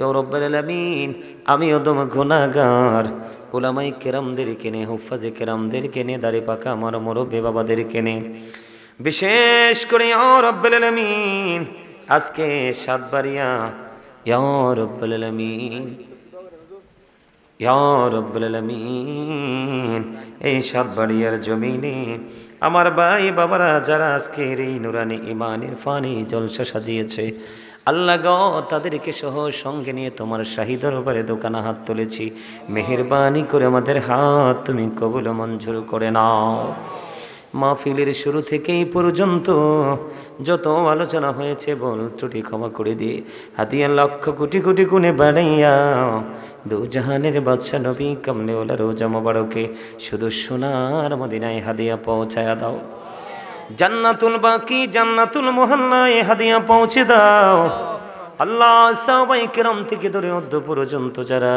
ইয়রব্বালামিন আমিও তোমা গুনাহগার। ওলামাই কেরামদের কেনে, হুফাজে কেরামদের কেনে, দাড়ি পাকা আমার মুরব্বী বাবাদের কেনে। বিশেষ করে ইয়রব্বালামিন আজকে সাতবারিয়া ইয়রব্বালামিন ইয়ারব্বুলামিন এই সাতবাড়িয়ার জমিনে আমার ভাই বাবারা যারা আজকের এই নুরানি ইমানের ফানি জলসা সাজিয়েছে আল্লাহ গ, তাদেরকে সহ সঙ্গে নিয়ে তোমার শাহী দরবারে দোকানে হাত তুলেছি। মেহেরবানি করে আমাদের হাত তুমি কবুল মঞ্জুর করে নাও। মাহফিলের শুরু থেকেই পর্যন্ত যত আলোচনা হয়েছে বল ত্রুটি ক্ষমা করে দিয়ে হাতিয়া লক্ষ কোটি কোটি গুণে বাড়াইয়া দু জাহানের বাদশা নবী কামলে ওলা রোজা মোবারকে শুধু সোনার মদিনায় হাদিয়া পৌঁছায়া দাও। জান্নাতুল বাকি, জান্নাতুল মোহাল্লায় হাদিয়া পৌঁছে দাও। আল্লাহ সবাই কেরম থেকে ধরে অর্ধ পর্যন্ত যারা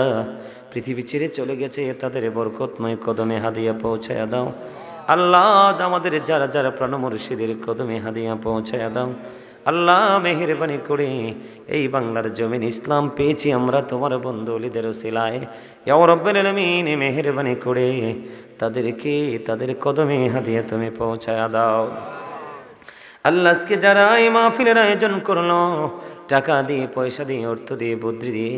পৃথিবী ছেড়ে চলে গেছে, তাদের বরকতময় কদমে হাদিয়া পৌঁছায় দাও। আল্লাহ আমাদের যারা যারা প্রাণ মুর্শিদের কদমে হাদিয়া পৌঁছায় দাও। আল্লাহ মেহরবানি করে এই বাংলার জমিন ইসলাম পেয়েছি আমরা তোমার বন্ধু অলিদের সিলায় রব্বেন মেহরবানি করে তাদেরকে তাদের কদমে হাদিয়া তুমি পৌঁছায়া দাও। আল্লাহ আজকে যারা এই মাহফিলের আয়োজন করল, টাকা দিয়ে, পয়সা দিয়ে, অর্থ দিয়ে, বুদ্ধি দিয়ে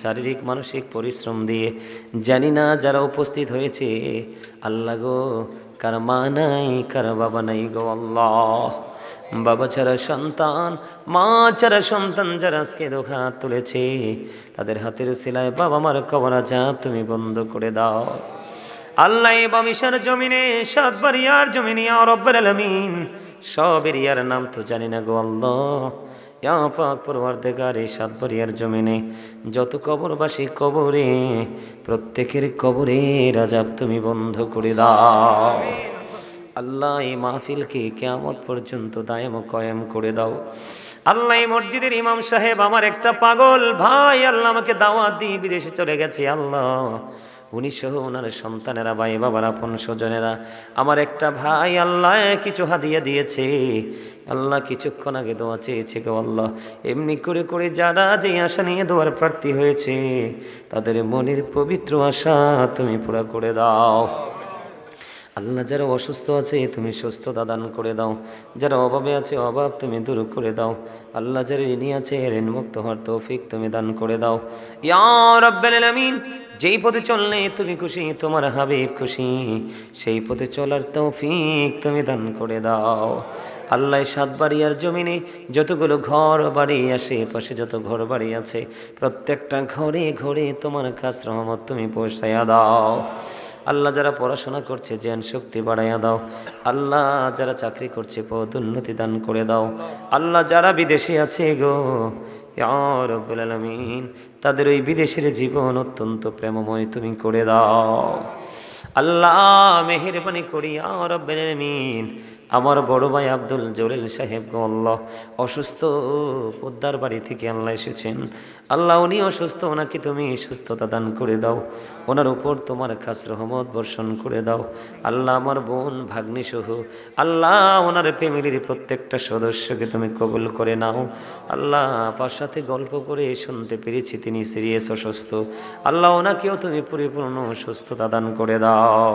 শারীরিক, মানসিক পরিশ্রম দিয়ে, জানি না যারা উপস্থিত হয়েছে, আল্লাহ গো কার মা নাই কার বাবা নাই গো আল্লাহ বাবা ছাড়া সন্তান মা ছাড়া সন্তান যারা আজকে দোকা তুলেছে তাদের হাতের সিলায় বাবা মার কবরা যা তুমি বন্ধ করে দাও আল্লাহ বামিশার জমিনে সাতবার ইয়ার জমিনে রব্বের আলমিন সব এরিয়ার নাম তো জানি না গো আল্লাহ ইয়া পাক পরওয়ারদেগার এই সাতবার ইয়ার জমিনে যত কবরবাসী কবরে প্রত্যেকের কবরে রাজাব তুমি বন্ধ করে দাও। আল্লাহ এই মাহফিলকে কেয়ামত পর্যন্ত দায়ম কয়েম করে দাও। আল্লাহ এই মসজিদের ইমাম সাহেব আমার একটা পাগল ভাই আল্লাহ আমাকে দাওয়াত দিয়ে বিদেশে চলে গেছে। আল্লাহ উনি সহ ওনার সন্তানেরা, ভাই বাবার আপন স্বজনেরা, আমার একটা ভাই আল্লাহ কিছু হাদিয়া দিয়েছে। আল্লাহ কিছুক্ষণ আগে দোয়া চেয়েছে গো আল্লাহ। এমনি করে করে যারা যে আশা নিয়ে দোয়ার প্রার্থী হয়েছে, তাদের মনের পবিত্র আশা তুমি পুরা করে দাও। আল্লাহ যারা অসুস্থ আছে, তুমি সুস্থতা দান করে দাও। যারা অভাবে আছে, অভাব তুমি দূর করে দাও। আল্লাহ যারা ঋণী আছে ঋণ মুক্ত হওয়ার তৌফিক তুমি দান করে দাও। ইয়া রাব্বাল আলামিন যেই পথে চললে তুমি খুশি, তোমার হাবিব খুশি, সেই পথে চলার তৌফিক তুমি দান করে দাও। আল্লাহ সাতবাড়িয়ার জমিনে যতগুলো ঘর বাড়ি আশেপাশে যত ঘর বাড়ি আছে, প্রত্যেকটা ঘরে ঘরে তোমার কাছ রহমত তুমি পৌঁছাইয়া দাও। আল্লাহ যারা পড়াশোনা করছে, জ্ঞান শক্তি বাড়াইয়া দাও। আল্লাহ যারা চাকরি করছে পদ উন্নতি দান করে দাও। আল্লাহ যারা বিদেশে আছে গো রব্বুল তাদের ওই বিদেশের জীবন অত্যন্ত প্রেমময় তুমি করে দাও। আল্লাহ মেহেরবানি করি রব্বুল আলামিন আমার বড় ভাই আব্দুল জলিল সাহেব আল্লাহ, অসুস্থ পোদ্দার বাড়ি থেকে আল্লাহ এসেছেন। আল্লাহ উনি অসুস্থ, ওনাকে তুমি সুস্থতা দান করে দাও। ওনার উপর তোমার খাস রহমত বর্ষণ করে দাও। আল্লাহ আমার বোন ভাগ্নি সহ, আল্লাহ ওনার ফ্যামিলির প্রত্যেকটা সদস্যকে তুমি কবুল করে নাও। আল্লাহ আপার সাথে গল্প করে শুনতে পেরেছি, তিনি সিরিয়াস অসুস্থ। আল্লাহ ওনাকেও তুমি পরিপূর্ণ সুস্থতা দান করে দাও।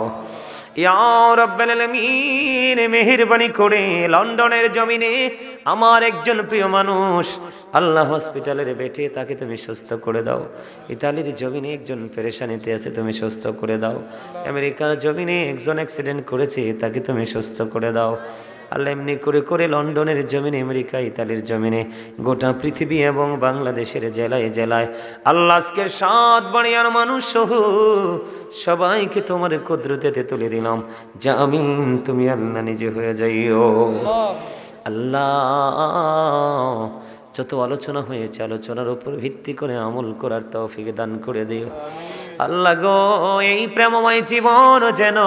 মেহরবানি করে লন্ডনের জমিনে আমার একজন প্রিয় মানুষ আল্লাহ হসপিটালের বেটে তাকে তুমি সুস্থ করে দাও। ইতালির জমিনে একজন পেরেশানিতে আছে, তুমি সুস্থ করে দাও। আমেরিকার জমিনে একজন অ্যাক্সিডেন্ট করেছে, তাকে তুমি সুস্থ করে দাও। আল্লাহ এমনি করে করে লন্ডনের জমিনে, আমেরিকা, ইতালির জমিনে, গোটা পৃথিবী এবং বাংলাদেশের জেলায় জেলায়। আল্লাহ আজকের সাত বাড়িয়ার মানুষ সহ সবাইকে তোমার কুদরতেতে তুলে দিলাম। জামিন তুমি আল্লাহ নিজে হয়ে যাইও। আল্লাহ, যত আলোচনা হয়েছে, আলোচনার উপর ভিত্তি করে আমল করার তৌফিক দান করে দিও। আল্লাহ গো, এই প্রেমময় জীবন যেন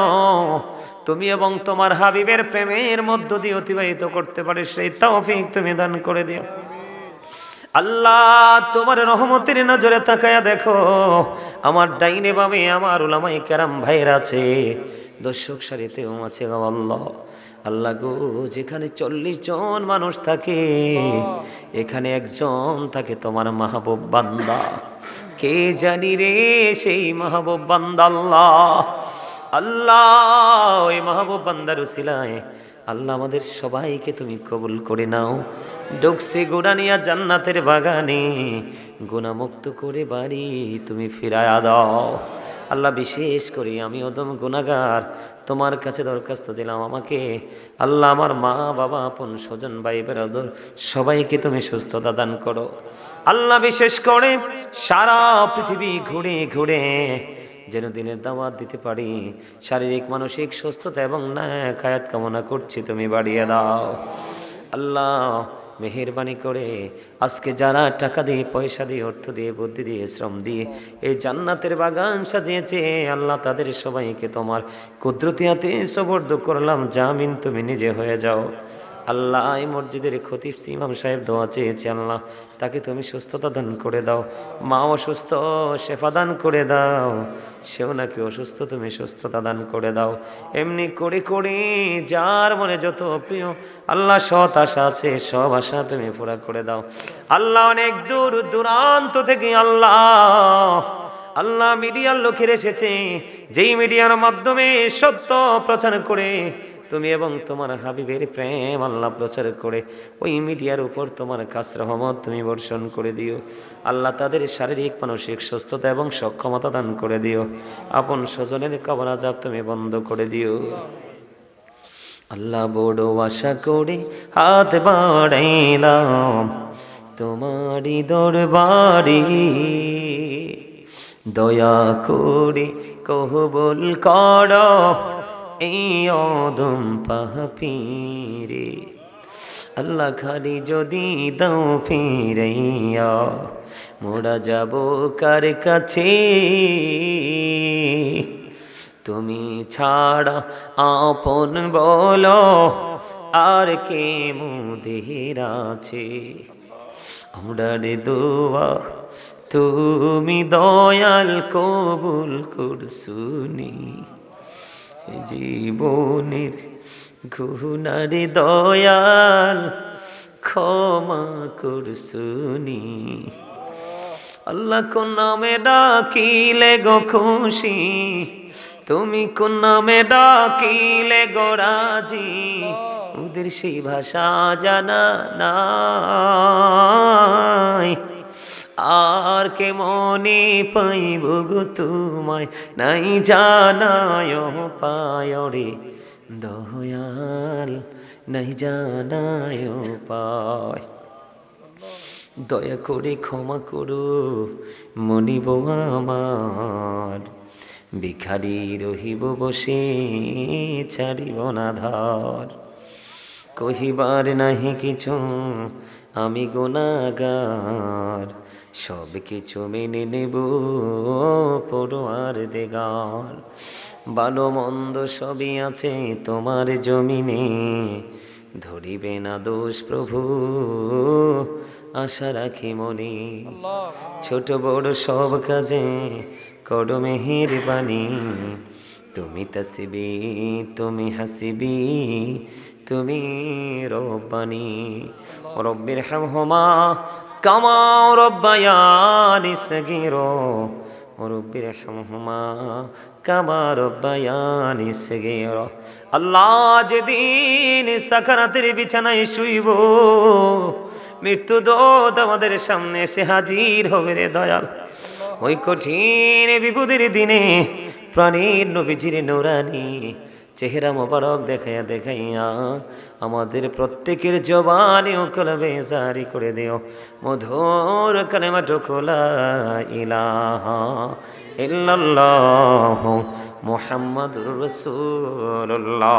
তুমি এবং তোমার হাবিবের প্রেমের মধ্য দিয়ে অতিবাহিত করতে পারে, সেই তৌফিক তুমি দান করে দিও। আল্লাহ, তোমার রহমতের নজরে তাকায়া দেখো, আমার ডাইনে বামে আমার উলামাই কেরাম ভাইয়ের আছে, দর্শক সারিতেও আছে আল্লাহ। আল্লাহ গো, যেখানে চল্লিশ জন মানুষ থাকে, এখানে একজন থাকে তোমার মাহবুব বান্দা। কে জানি রে সেই মাহবুব বান্দা আল্লাহ? আল্লাহ, ওই মাহবুব বান্দার উসিলায়, আল্লাহ আমাদের সবাইকে তুমি কবুল করে নাও। ডুকসে গোড়ানিয়া জান্নাতের বাগানে গুণামুক্ত করে বাড়ি তুমি ফিরায়া দাও। আল্লাহ বিশেষ করে আমি অদম গুণাগার, তোমার কাছে দরখাস্ত দিলাম আমাকে। আল্লাহ আমার মা, বাবা, আপন, স্বজন, ভাই, বেরাদর, সবাইকে তুমি সুস্থতা দান করো। আল্লাহ বিশেষ করে সারা পৃথিবী ঘুরে ঘুরে যেন দিনের দাওয়াত দিতে পারি। শারীরিক, মানসিক সুস্থতা এবং ন্যায় কায়াত কামনা করছি, তুমি বাড়িয়ে দাও। আল্লাহ, মেহেরবানি করে আজকে যারা টাকা দিয়ে, পয়সা দিয়ে, অর্থ দিয়ে, বুদ্ধি দিয়ে, শ্রম দিয়ে এই জান্নাতের বাগান সাজিয়েছে, আল্লাহ তাদের সবাইকে তোমার কুদরতিয়াতে সবর্দ করলাম, জামিন তুমি নিজে হয়ে যাও। আল্লাহ, এই মসজিদের খতিব ইমাম সাহেব দোয়া চেয়েছে, আল্লাহ, তাকে তুমি সুস্থতা দান করে দাও, মা অসুস্থ, শেফা দান করে দাও, সেও নাকি অসুস্থ, তুমি সুস্থতা দান করে দাও। এমনি করে করে যার মনে যত প্রিয়, আল্লাহ সৎ আশা আছে, সব আশা তুমি পুরা করে দাও। আল্লাহ অনেক দূর দূরান্ত থেকে আল্লাহ আল্লাহ মিডিয়ার লোকের এসেছে, যেই মিডিয়ার মাধ্যমে সত্য প্রচার করে তুমি এবং তোমার হাবিবের প্রেম আল্লাহ প্রচার করে, ওই মিডিয়ার উপর তোমার কাছ রহমত তুমি বর্ষণ করে দিও। আল্লাহ তাদের শারীরিক, মানসিক সুস্থতা এবং সক্ষমতা দান করে দিও। আপন স্বজনের কবর আজাব তুমি বন্ধ করে দিও। আল্লাহ বড় আশা করে হাত বাড়াইলাম তোমারই দরবারি। দয়া করে কহবল কর। এই অদম পাহাপিরে। আল্লাহ খালি যদি দাও ফিরাইয়া, মোরা যাব কার কাছে? তুমি ছাড়া আপন বলো, আর কে মুদের আছে? আমরা দোয়া তুমি দয়াল কবুল করছুনি জীবনের গুনারে দয়াল, ক্ষমা করছুনি আল্লাহ কোন নামে ডাকিলে গো খুশি? তুমি কোন নামে ডাকিলে গো রাজি? ওদের সেই ভাষা জানা নাই আর কে মনে পাইব গো তোমায়? নাই জানায় পায় রে দয়াল, নাই জানায় পায়। দয়া করে ক্ষমা করো, মনিব আমার। ভিখারি রহিব বসে, ছাড়িব না ধার। কহিবার নাহি কিছু, আমি গোনাগার। সব কিছু মেনে নেব পড়ুয়ার দেগার ভালো মন্দ সবই আছে তোমার জমিনে ধরিবে না দোষ প্রভু আশা রাখি মনে। ছোট বড় সব কাজে করো মেহের বাণী তুমি তসবি তুমি হাসিবি তুমি রব্বানি। রব্বির হামহুমা কামা রব্বায়ানি সগীরো রব্বির হামহুমা কামা রব্বায়ানি সগীরো। আল্লাহ যেদিন সাকারাতের বিছানায় শুইব, মৃত্যু দোদ আমাদের সামনে এসে হাজির হবে রে দয়াল। ওই কঠিন বিপদের দিনে প্রাণীর নবীজির নোরানি চেহারা মোবারক দেখাইয়া দেখাইয়া আমাদের প্রত্যেকের জবানি ও কলবে জারি করে দিও। মধুর কালেমা টুকুলা ইলাহা ইল্লাল্লাহ মুহাম্মাদুর রাসূলুল্লাহ।